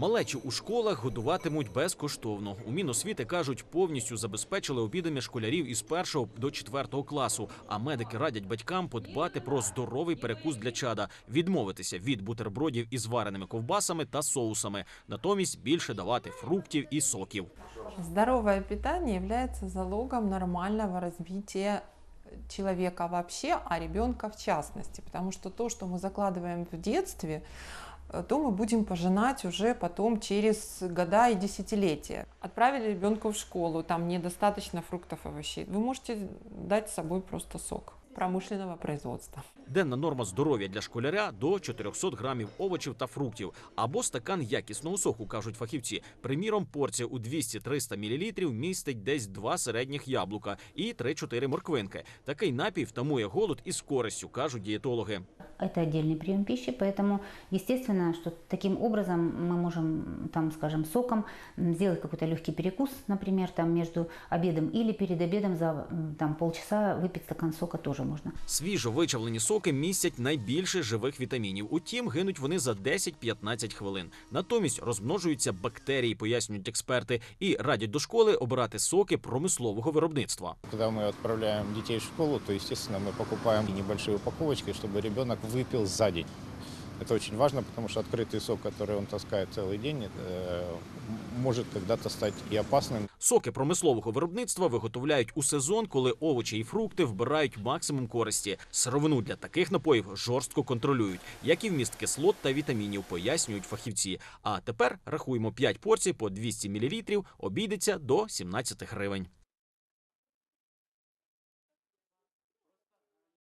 Малечі у школах годуватимуть безкоштовно. У Міносвіти кажуть, повністю забезпечили обідами школярів із першого до четвертого класу. А медики радять батькам подбати про здоровий перекус для чада, відмовитися від бутербродів із вареними ковбасами та соусами, натомість більше давати фруктів і соків. Здоровое питание является залогом нормального развития человека вообще, а ребенка в частности. Потому что то, что мы закладываем в детстве, э, то мы будем пожинать уже потом через года и десятилетия. Отправили ребенка в школу, там недостаточно фруктов и овощей. Вы можете дать с собой просто сок промышленного производства. Денна норма здоров'я для школяря до 400 грамів овочів та фруктів або стакан якісного соку, кажуть фахівці. Приміром, порція у 200-300 мл містить десь два середніх яблука і 3-4 морквинки. Такий напій втамує голод із користю, кажуть дієтологи. Это отдельный прием пищи, поэтому естественно, что таким образом мы можем, там, скажем, соком м, сделать какой-то легкий перекус, например, там между обедом или перед обедом за м, там, полчаса выпить стакан сока тоже можно. Свіжо вичавлені соки містять найбільше живих вітамінів. Утім, гинуть вони за 10-15 хвилин. Натомість розмножуються бактерії, пояснюють експерти, і радять до школи обирати соки промислового виробництва. Когда мы отправляем детей в школу, то, естественно, мы покупаем небольшие упаковочки, чтобы ребенок выпил за день. Это очень важно, потому что открытый сок, который он таскает целый день, э, м- может когда-то стать и опасным. Соки промислового виробництва виготовляють у сезон, коли овочі і фрукти вбирають максимум користі. Сировину для таких напоїв жорстко контролюють, як і вміст кислот та вітамінів, пояснюють фахівці. А тепер рахуємо 5 порцій по 200 мл, обійдеться до 17 гривень.